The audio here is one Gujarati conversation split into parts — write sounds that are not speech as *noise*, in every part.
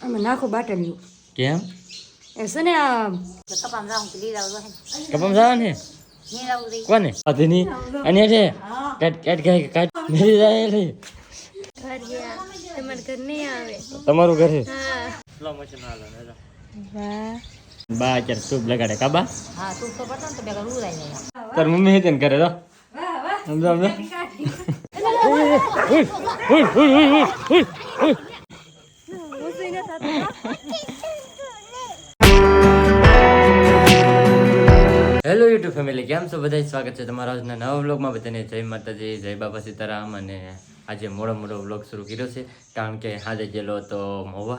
અમે નાખો બાટલીઓ. કેમ? એ છે ને આ કપામ જાઉં તો લીલા હોય કપમ નીલા ઉડી કોને અધની અને છે કાટ કાટ કાટ કાટ મેરી જાય લે તમારે ઘર નહીં આવે તમારું ઘર છે હા સ્લો મોશન હાલો વાહ બા સૂપ લગાડે કાબા હા તો તો બેગા તાર મમ્મી હેતન કરે તો સમજો સમજો *laughs* હેલો યુટ્યુબ ફેમિલી, કેમ છો? બધા સ્વાગત છે તમારા આજના નવા વ્લોગમાં. બધાને જય માતાજી, જય બાબા સીતારામ. અને આજે મોડો મોડો વ્લોગ શરૂ કર્યો છે, કારણ કે આજે ગયેલો હતો મોવા.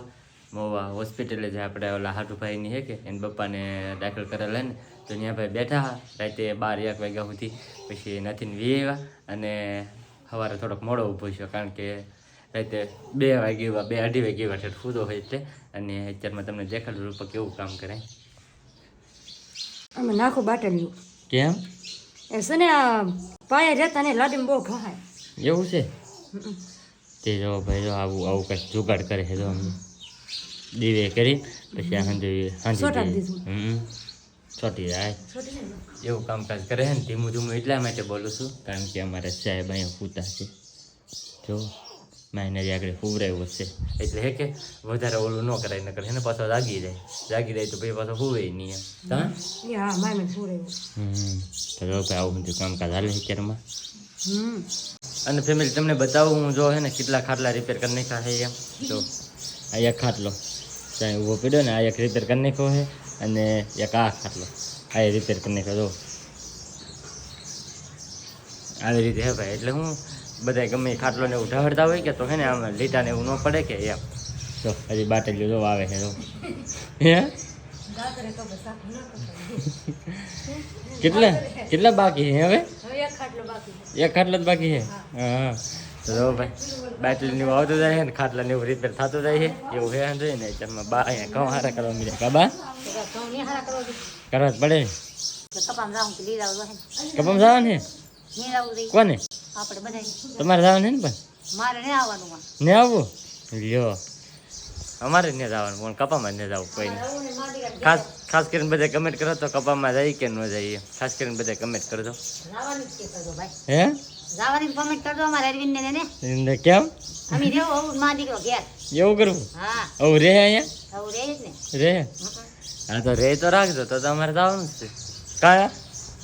મોવા હોસ્પિટલે જે આપણે ઓલા હાટુભાઈની છે કે, એને પપ્પાને દાખલ કરેલા ને, તો ત્યાં ભાઈ બેઠા હા, રાતે બાર એક વાગ્યા સુધી. પછી નથી વી આવ્યા. અને સવારે થોડોક મોડો ઊભો છે કારણ કે રાતે બે વાગે એવા બે અઢી વાગે એવા ઠેઠ ફૂદો હોય એટલે અને અત્યારમાં તમને દેખાડું રૂપ કેવું કામ કરે. અમે નાખો બાટલ્યું કેમ? એ છે ને આ પાયા રહેતા ને લાડીમાં બહુ ઘાય. એવું છે? તે જો ભાઈ જો આવું આવું કંઈક જુગાડ કરે છે જો અમે દીવે કરી પછી આ સાંજે સાંજે છોટી. હમ. જાય. એવું કામકાજ કરે છે ને? ધીમું ધીમું એટલા માટે બોલું છું કારણ કે અમારે સાહેબ અહીંયા પૂતા છે. જો. માઇનરી આગળ ફૂવરાયું છે એટલે હે કે વધારે ઓલું ન કરાય નકર એને પાછો જાગી જાય. જાગી જાય તો ભાઈ પાછો ફૂવે નહીં એમ. તો જો ભાઈ આવું બધું કામકાજ હાલે અત્યારમાં અને ફેમિલી તમને બતાવું હું જો હે ને કેટલા ખાટલા રિપેર કરી નાખ્યા છે એમ. જો. આ એક ખાટલો. ત્યાં ઊભો પીડ્યો ને આ એક રિપેર કરી નાખ્યો છે અને એક આ ખાટલો. આ રિપેર કરી નાખ્યો જો. આવી રીતે હે ભાઈ એટલે હું બધા ગમે એ ખાટલો ને એવું ઢહડતા હોય કે તો હે ને આમ લીટા ને એવું ન પડે કે એમ. જો હજી બાટલીઓ જો આવે છે જો. હે? કેટલા? કેટલા બાકી છે હવે? એક ખાટલો બાકી એક ખાટલા જ બાકી છે? હા. તો જો ભાઈ બેટરી ને આવતું જાય છે ને ખાટલા ને એવું રિપેર થતું જાય છે એવું હે જોઈએ ને તેમાં બા અહીંયા ઘઉં હારા કરવા મળે કાબા કરવા જ પડે કપામ તો જવાનું છે? કોને? આપણે બધા તમારે જવાનું છે ને પણ મારે નહીં આવવાનું ને આવવું લ્યો. અમારે ને જવાનું પણ કપામાં ને જવું કોઈ. ખાસ ખાસ કરીને બધા કમેન્ટ કરો તો કપામાં જાય કે ન જઈએ. ખાસ કરીને બધા કમેન્ટ કરજો હે? જવાની કોમેન્ટ કરજો અમારે અરવિંદ ને ને ને કેમ? અમે રહેવું આવું માં દીકરો ઘેર. એવું કરવું હા. આવું રે અહીંયા? આવું ને. રે હા તો રે તો રાખજો તો તમારે જવાનું છે. કયા?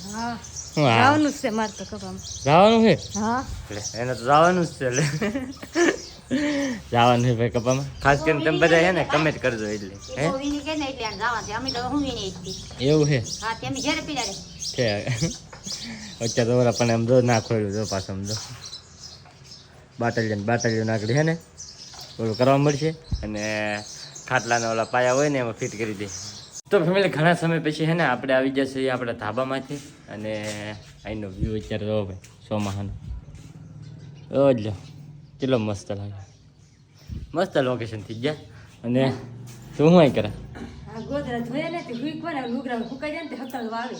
હા. જવાનું છે મારે તો કપામાં જવાનું છે? હા. એને તો જવાનું જ છે એટલે. જવાનું છે ભાઈ કપામાં. ખાસ કરીને તમે બધા છે ને કમેન્ટ કરજો એટલે હે? બહુ વીણી કે ને એટલે આને જવાનું છે. અમે તો હું વીણી હતી એવું છે? અત્યારે તો પણ એમ જો ના ખોલ્યું જો પાછું આમ જો. બાટલીઓ બાટલીઓ નાખડી હે ને ઓલું કરવા મળશે. અને ખાટલાના ઓલા પાયા હોય ને એમાં ફિટ કરી દે. તો ફેમિલી ઘણા સમય પછી હે ને આપણે આવી જશે આપણા ધાબામાંથી. અને અહીંનો વ્યૂ અત્યારે જો ભાઈ ચોમાહાનો. ઓ જ લો કેટલો મસ્ત લાગે. મસ્ત લોકેશન થઈ ગયા. અને તું શું કરે? ગોદરા ધોયા ને તે હુઈક ને ફૂકાઈ જાય ને તે હકલ વાવે.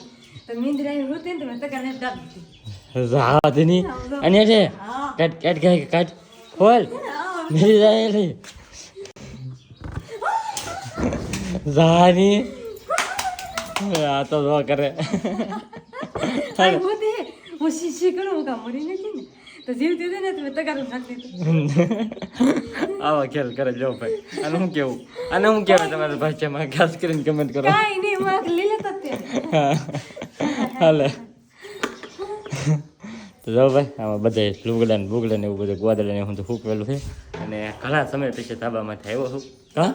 તો મીંદરા આવી હોતી ને તો મેં તગાર ને દાબી દીધી. રાતની અને છે? કાટ કાટ કાટ કાટ ખોલ. મેરી જાય લે. જાની આ તો જો કરે. આ હોતી હું શીશી કરું હું કામ મરી નથી ને. તો જીવતી હતી ને તો મેં નાખી દીધું. આવા ખેલ કરે જો ભાઈ. અને હું કેવું? અને હું કેવું તમારા ભાષામાં ખાસ કરીને કમેન્ટ કરો? કાંઈ નહીં હું આંખ લીલે તો તે હાલે. તો જો ભાઈ આમાં બધે લુગડા ને બુગડા ને એવું બધું ગોદડા ને હું તો ફૂકવેલું છે. અને ઘણા સમય પછી તાબામાંથી આવ્યો છું. હા?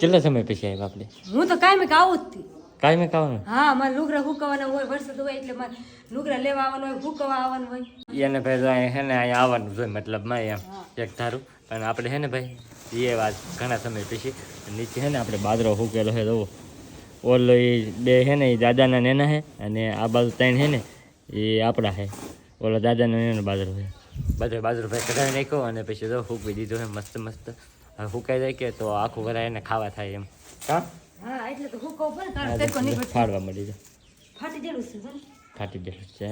કેટલા સમય પછી આવ્યા આપણે? હું તો કાંઈ આવું જ કાંઈ ખાવાનું હા મારે લુગરા હુકવાના હોય વરસાદ હોય એટલે મારે લુગરા લેવા આવવાનું હોય હુકવા આવવાનું હોય. એને ભાઈ જો અહીંયા હે ને અહીંયા આવવાનું જોઈએ મતલબમાં એમ એક ધારું. પણ આપણે છે ને ભાઈ એ વાત ઘણા સમય પછી નીચે છે ને આપણે બાજરો હુકેલો છે જોવો. ઓલો એ બે હે ને એ દાદાના નેના હે અને આ બાજુ ત્રણ છે ને એ આપણા હે ઓલો દાદાના નેનો બાજરો છે. બધે બાજરો ભાઈ કઢાવી નાખ્યો અને પછી જો ફૂકવી દીધો છે મસ્ત મસ્ત. હવે હુકાઈ જાય કે તો આખું વરાય એને ખાવા થાય એમ. હા? હા એટલે તો હુકવું પડે કારણ કે તડકો ફાડવા મળી જાય. ફાટી જેલું છે બરાબર? ફાટી ગયેલું છે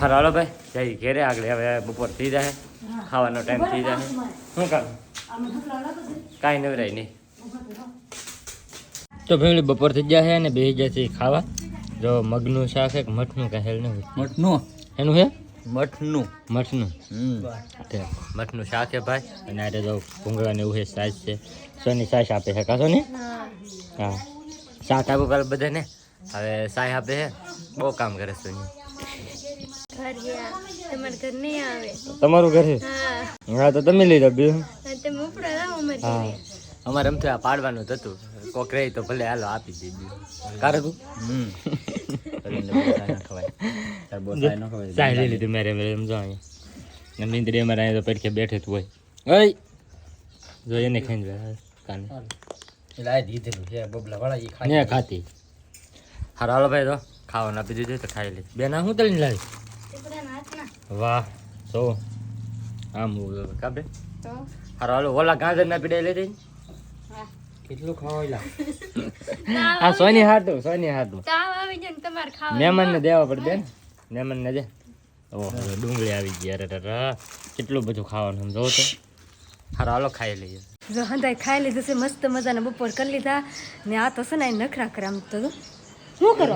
હાલો હાલો ભાઈ. જઈ ઘેરે આગળ હવે બપોર થઈ જાય ખાવાનો ટાઈમ થઈ જાય શું કામ? આમાં ઢગલા લાગે છે. કાંઈ નવરાય નહીં. તો ફેમિલી બપોર થઈ ગયા અને બે ગયા છે ખાવા. જો મગનું શાક એક કે મઠનું કાંઈ હેલ નહીં મઠનું? એનું છે મઠનું. મઠનું? મઠનું શાક છે ભાઈ. અને આ તો ભૂંગળા એવું છે સાસ છે. સોની સાસ આપે છે કાશો ને હા. શાક આપું પેલા બધાને. હવે સાસ આપે છે. બહુ કામ કરે સોની. તમારા ઘર છે? હા હા તો તમે લઈ બીજું અમારે હા. અમારે એમ આ પાડવાનું જ હતું. કોક રહી તો ભલે હાલો આપી દીધું હમ. લઈ લીધું મેરે મેરે એમ અહીંયા ને અમારે અહીંયા તો પડખે બેઠે તું હોય ઓય જો એને ખાઈને કાને ને ખાતી હારો હાલો ભાઈ તો ખાવાનું આપી દીધું તો ખાઈ લે બે ના હું તળીને લાવી વાહ તો આમ કાબે તો હારો હાલો ઓલા ગાજર ના પીડે લઈ દઈ કેટલું ખવાય આ સોની હાટું સોની હાટું. તાવ આવી જાય ને તમારે ખાવા મહેમાન ને દેવા પડે બેન. મહેમાન ને દે. ઓહો ડુંગળી આવી ગઈ. અરે અરે કેટલું બધું ખાવાનું સમજો તો. હારો હાલો ખાઈ લઈએ. જો હંધાઈ ખાઈ લીધું છે મસ્ત મજાના બપોર કરી લીધા. ને આ તો છે ને નખરા કરે આમ તો શું કરો?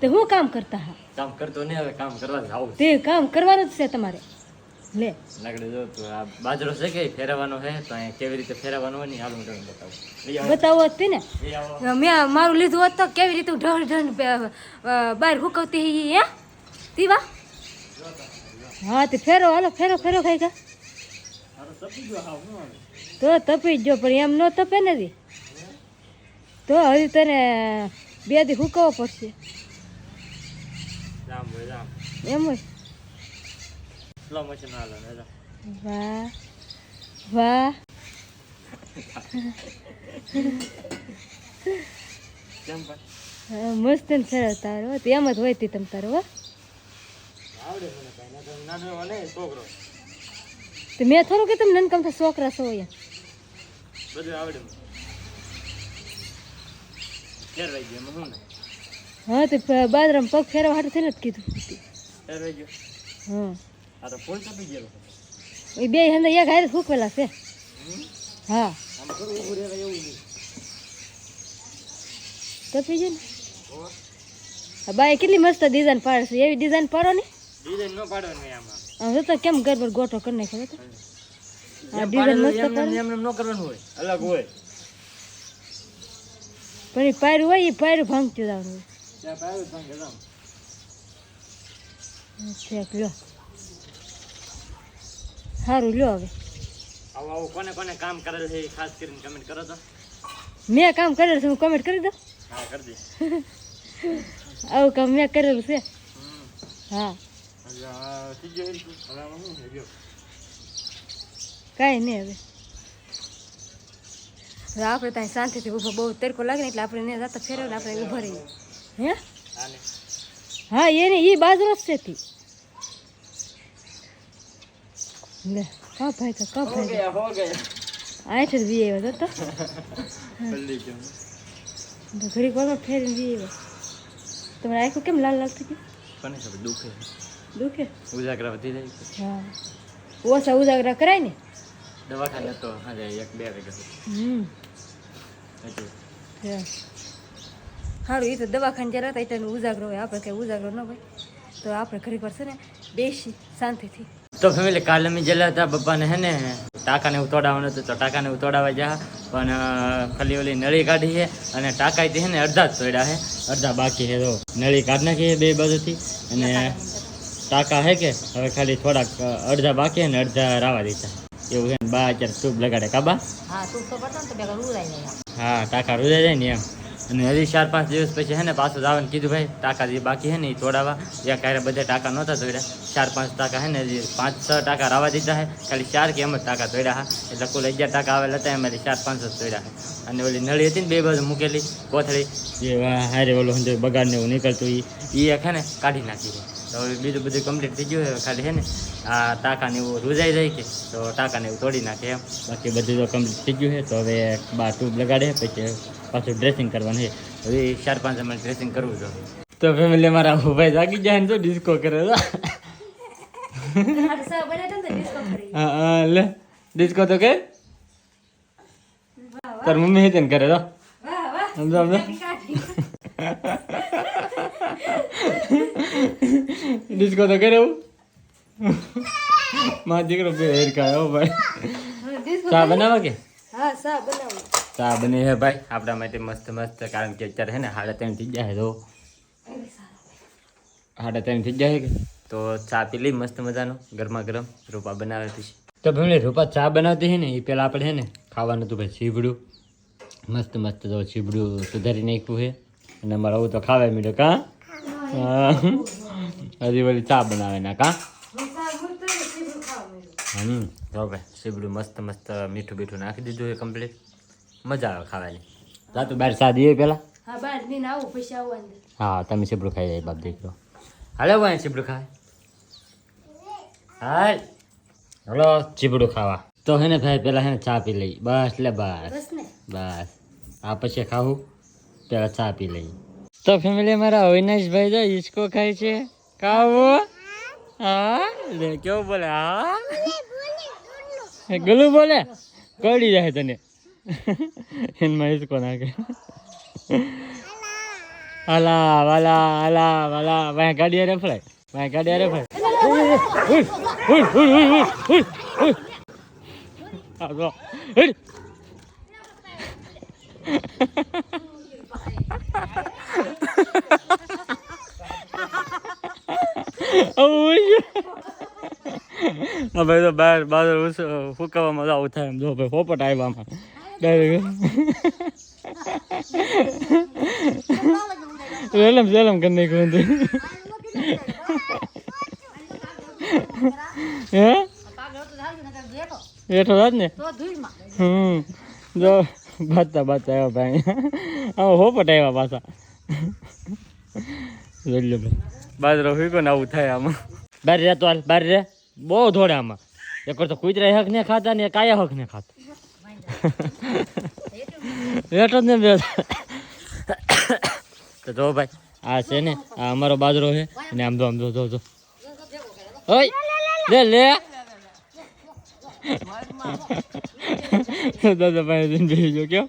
તે હું કામ કરતા હા? કામ કરતો ને હવે કામ કરવા જાવ તે કામ કરવાનું જ છે તમારે. લે. લાકડી જો તો આ બાજરો છે કે ફેરવવાનો છે તો અહીંયા કેવી રીતે ફેરવવાનો હોય ને હાલ હું તમને બતાવું. બતાવો તે ને. મેં મારું લીધું હોત તો કેવી રીતે ઢળ ઢળ બહાર હુકવતી હી હે? તીવા હા તે ફેરો હાલો ફેરો ફેરો ખાઈ ગયા તો તપી જ જો પણ એમ ન તપે નથી તો હજી તને બે દી હુકવો પડશે. એમ હોય. સ્લો મોશન હાલો જા. વાહ વાહ કેમ પણ મસ્ત ને સરસ તારો હો. તે એમ જ હોય તી તમ તારો આવડે મને કાંઈ ના તો નાનો હોય ને છોકરો તે મેં થોડું કે તમે નનકમતા છોકરા છો અહીંયા બધું આવડે ફેરવાઈ ગયો એમાં શું ને હા તે બાદરામ પગ ફેરવા હાટું થઈને જ કીધું ફેરવાઈ ગયો હા આ તો ફૂલ તપી ગયેલો એ બે હંદા એક હારે સૂકવેલા છે. હા. આમ થોડું ઊભું રહેવાય એવું તપી જાય ને? બાઈ કેટલી મસ્ત ડિઝાઇન પાડે છે. એવી ડિઝાઇન પાડો ને? ડિઝાઇન ન આમાં. કેમ ગરબડ ગોઠો કરી નાખ્યો તો આ ડિઝાઇન મસ્ત એમને પાડે એમને ન કરવાનું હોય. અલગ હોય. પણ એ પાયરું હોય એ પાયરું ભાંગતું જવાનું ત્યાં ભાંગે લ્યો. સારું લ્યો હવે. આવું આવું કોને કોને કામ કરેલ છે ખાસ કરીને કમેન્ટ કરો તો. મેં કામ કરેલું છે હું કમેન્ટ કરી દઉં? હા કરી દે. આવું કામ મેં કરેલું છે. હા. કાંઈ નહીં હવે. હવે આપણે ત્યાં શાંતિથી ઊભા બહુ તડકો લાગે ને એટલે આપણે ને જતા ફેરવે આપણે ઊભા રહીએ. હે? હા એને એ બાજરો જ છે તી લે. કા ભાઈ કા કા ભાઈ કા. હો ગયા. આઠ જ વી આવ્યો તો જલ્દી કેમ તો ઘડીક વારમાં ફેરીને વી આવ્યો તમારે આખું કેમ લાલ લાગતી ગયું કોને ખબર? દુખે. દુખે? ઉજાગરા વધી જાય. હા. ઓછા ઉજાગરા કરાય ને? દવાખાને તો હાજે એક બે વાગે હમ. હતું હા. સારું એ તો દવાખાને જ્યારે હતા એટલે ઉજાગરો હોય. આપણે કંઈ ઉજાગરો ન હોય. તો આપણે ઘરે પર છે ને બેસી શાંતિથી તો ફેમિલી કાલે અમે જેલા હતા પપ્પાને હે ને ટાંકાને ઉતોડાવવાનું હતું તો ટાંકાને ઉતોડાવવા જા પણ ખાલી ઓલી નળી કાઢી છે અને ટાંકાઈથી છે ને અડધા જ તોડ્યા છે અડધા બાકી છે તો નળી કાઢી નાખીએ બે બાજુથી અને ટાંકા છે કે હવે ખાલી થોડાક અડધા બાકી છે ને અડધા રાવા દીધા. એવું છે ને બા અત્યારે ટ્યુબ લગાડે કાબા હા તું તો બતાવ ને તો ભેગા રૂરાઈ જાય હા ટાંકા રૂજાઈ જાય ને એમ અને હજી ચાર પાંચ દિવસ પછી છે ને પાછું જવાનું કીધું ભાઈ, ટાંકા જે બાકી હે ને એ તોડાવવા જે ક્યારે બધે ટાંકા નહોતા તોડ્યા. ચાર પાંચ ટાંકા હે ને હજી પાંચ છ ટાંકા રાવા દીધા હે. ખાલી ચાર કે એમ જ ટાંકા તોડ્યા હા. એટલે કુલ અગિયાર ટાંકા આવેલા હતા, એમાંથી ચાર પાંચ જ તોડ્યા હે. અને ઓલી નળી હતી ને બે બાજુ મૂકેલી, કોથળી. જે હારે ઓલું બગાડને એવું નીકળતું એ એક છે ને કાઢી નાખી તો બીજું બધું કમ્પ્લીટ થઈ ગયું ખાલી છે ને આ ટાંકાને એવું રૂજાઈ જાય કે તો ટાંકાને એવું તોડી નાખે એમ. બાકી બધું તો કમ્પ્લીટ થઈ ગયું છે. તો હવે બહાર ટ્યુબ લગાડે પછી પાછું ડ્રેસિંગ કરવાનું છે. હવે ચાર પાંચ મને ડ્રેસિંગ કરવું છે. તો ફેમિલી મારા ભાઈ જાગી જાય ને તો ડિસ્કો કરે. હા લે. ડિસ્કો તો કે? તાર મમ્મી હેતન કરે તો? સમજો સમજો ડિસ્કો તો કરે મારો દીકરો બે હેરકા હો ભાઈ. ચા બનાવવા કે? હા ચા બનાવું. ચા બની હે ભાઈ. આપણા માટે મસ્ત મસ્ત કારણ કે અત્યારે હે ને સાડા ત્રણ થઈ જાય તો સાડા ત્રણ થઈ જાય કે? તો ચા પી લઈ મસ્ત મજાનો ગરમા ગરમ. રૂપા બનાવે પછી તો ભાઈ રૂપા ચા બનાવતી હે ને એ પહેલાં આપણે હે ને ખાવાનું હતું ભાઈ ચીબડું. મસ્ત મસ્ત તો ચીબડું સુધારી નાખ્યું છે અને અમારે આવું તો ખાવા મળ્યો કાં? હા. હજી વળી ચા બનાવે ના કાં. હમ જો ભાઈ સીબડું મસ્ત મસ્ત મીઠું બીઠું નાખી દીધું એ કમ્પ્લીટ મજા આવે ખાવાની. જાતું બહાર ચા દઈએ પહેલાં હા તમે સીબડું ખાઈ જાય બાપ દીકરો. હાલો ભાઈ સીબડું ખાય. હાલ. હલો ચીબડું ખાવા. તો હે ને ભાઈ પેલા હે ને ચા પી લઈ. બસ લે બસ. બસ આ પછી ખાવું. પેલા ચા પી લઈ. તો ફેમિલી મારા અવિનાશભાઈ જો હિચકો ખાય છે. ખાવો હા લે કેવું બોલે હા ગલું બોલે કડી જાય તને એનમાં હિચકો નાખે હાલા વાલા હાલા વાલા વાય ગાડી અરે ફળાય વાય ગાડી અરે ફળાય Ha ha ha ભાઈ તો બહાર બહાર ફૂંકાવામાં તો આવું થાય એમ જો ભાઈ પોપટ આવ્યા આમાં. ડાયરેક્ટ રેલમ સેલમ કરી નાખ્યું હતું હે? બેઠો રાજ ને? હમ. જો બાતા બાતા આવ્યા ભાઈ. આમાં હોપટ આવ્યા પાછા. લો ભાઈ. બાજરો હોય ને આવું થાય આમાં. બાર રે તો હાલ બાર રે. બહુ ધોડે આમાં. એક વાર તો કુતરા હક ને ખાતા ને કાયા હક ને ખાતા. બેઠો જ ને બે. તો જો ભાઈ આ છે ને આ અમારો બાજરો છે. અને આમ જો આમ જો જો જો. ઓય લે લે. *laughs* દાદા ભાઈ બેસી જો કેમ?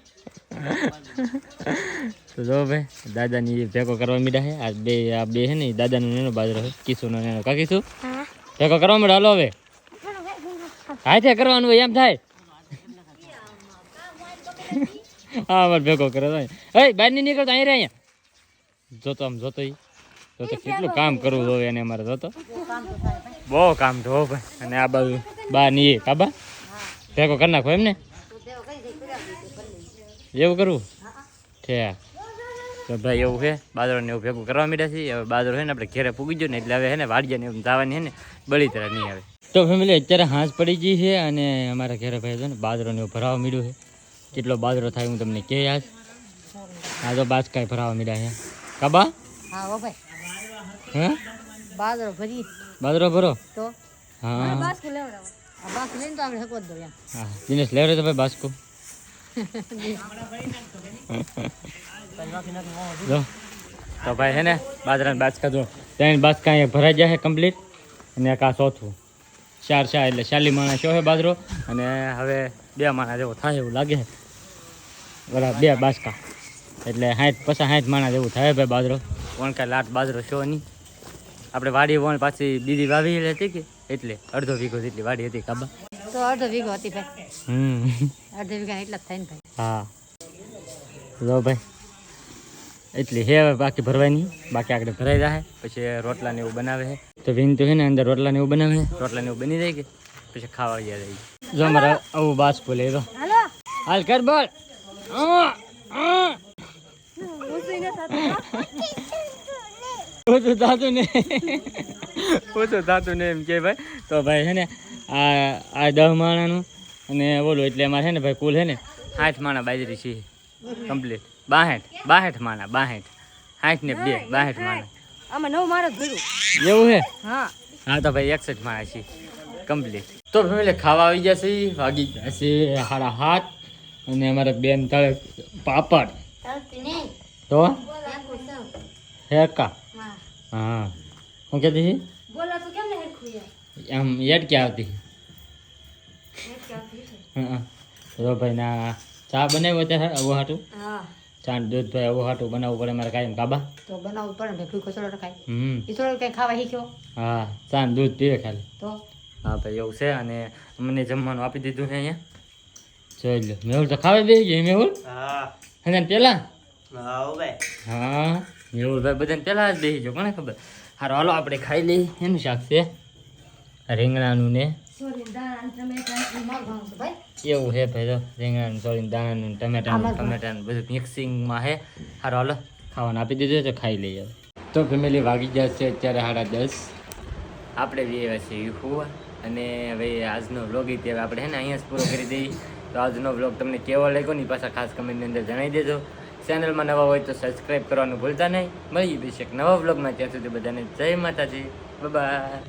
તો જો ભાઈ દાદાની ભેગો કરવા મીડા છે. આ બે આ બે છે ને દાદાનો નેનો બાજરો છે. કિશુનો નેનો કા શું? ભેગો કરવા મીડા હાલો હવે. હાથે કરવાનું એમ થાય. હા મારે ભેગો કરે એ હે બહારની નીકળતો અહીં રે અહીંયા. જોતો આમ જોતો ઈ. જોતો કેટલું કામ કરવું હોય એને અમારે જોતો. બહુ કામ જો ભાઈ. અને આ બાજુ બા ની એ કાબા ભેગો કરી નાખો એમ ને એવું કરવું છે. તો ભાઈ એવું છે બાદરોને એવું ભેગું કરવા માંડ્યા છીએ હવે બાજરો છે ને આપણે ઘેરે પૂગી ગયો ને એટલે હવે છે ને વાડિયાને એમ જવાની છે ને બળી તરા નહીં આવે. તો ફેમિલી અત્યારે હાંસ પડી ગઈ છે અને અમારા ઘેરે ભાઈ છે ને બાદરોને એવું ભરાવા માંડ્યું છે. કેટલો બાજરો થાય હું તમને કહે આજ. આ તો બાજકાય ભરાવા માંડ્યા છે. કાબા? હા ભાઈ. હે? બાજરો ભરી. બાજરો ભરો? તો? હા. બાસ્કુ લેવડાવો. આ લઈને તો આપણે હકવો દો હા દિનેશ લેવડે તો ભાઈ બાસ્કો તો ભાઈ હે ને, બાજરાના બાચકા જો ત્રણ બાચકા અહીંયા ભરાઈ જાય કમ્પ્લીટ અને એક આ ચોથું. ચાર ચાર એટલે ચાલી માણા છો છે બાજરો. અને હવે બે માણા જેવો થાય એવું લાગે છે. બરાબર, બે બાચકા એટલે સાઠ, પચાસ, સાઠ માણા જેવું થાય ભાઈ બાજરો. કોણ કાંઈ લાટ બાજરો શો નહીં. આપણે વાડી વણ પાછી બીજી વાવી હતી કે? એટલે અડધો વીઘો જેટલી વાડી હતી, કાબા. તો અડધો વીઘો હતી ભાઈ. હમ. અડધો વીઘા એટલા જ થાય ને ભાઈ. હા. લો ભાઈ. એટલી હે હવે બાકી ભરવાની. બાકી આગળ ભરાઈ જાય પછી રોટલા ને એવું બનાવે છે તો વિન તો છે ને અંદર રોટલા ને એવું બનાવે છે રોટલા ને એવું બની જાય કે? પછી ખાવા ગયા જાય જો અમારે આવું બાસ બોલે તો હાલો. હાલ કર બોલ. ઓછું થતું ને ઓછું થતું ને એમ કે ભાઈ. તો ભાઈ છે ને આ આ દહ માણાનું અને બોલું એટલે અમારે છે ને ભાઈ કુલ છે ને આઠ માણા બાજરી છે. કમ્પ્લીટ બાહેઠ બાહેઠ માણા બાહેઠ સાઠ ને બે બાહેઠ માણા આમાં નવ માણસ ભર્યું. એવું છે? હા. હા તો ભાઈ એકસઠ માણા છે. કમ્પ્લીટ તો ફેમિલી ખાવા આવી જશે વાગી જશે સાડા હાથ અને અમારે બેન તળે પાપડ. તો? હેકા હા. હું. કહેતી એમ યાદ ક્યાં આવતી. હેર હં ભાઈ ના ચા બનાવ્યો ત્યારે આવું હાટું? હા. ચા દૂધ ભાઈ આવું હાટું બનાવવું પડે મારે કાયમ કાબા? તો બનાવવું પડે ભાઈ ભૂખો ચલો ખાય. હમ. એ થોડો કંઈ ખાવા શીખ્યો? હા ચા દૂધ પીવે ખાલી. તો? હા ભાઈ એવું છે. અને અમને જમવાનું આપી દીધું છે અહીંયા. જોઈ લો. મેહુલ તો ખાવા દે ગઈ મેહુલ? અને પેલા? હા મેહુલભાઈ બધાને પેલા જ બેસી ગયો. કોને ખબર? હારો હાલો આપણે ખાઈ લઈએ. એનું શાક છે. રીંગણાનું ને દાણા ટમેટા એવું હે ભાઈ તો રીંગણાનું સોરી દાણાનું ટમેટાનું ટમેટાનું બધું મિક્સિંગમાં હે હારો હાલો ખાવાનું આપી દીધું તો ખાઈ લઈએ તો ફેમિલી વાગી જશે અત્યારે સાડા દસ. આપણે બી એવા છીએ હુવા અને હવે આજનો વ્લોગ તે આપણે હે ને અહીંયા જ પૂરો કરી દઈએ. તો આજનો વ્લોગ તમને કેવો લાગ્યો ને પાછા ખાસ કમેન્ટની અંદર જણાવી દેજો. ચેનલમાં નવા હોય તો સબસ્ક્રાઈબ કરવાનું ભૂલતા નહીં. મળી જશે એક નવા વ્લોગમાં ત્યાં સુધી બધાને જય માતાજી. બાય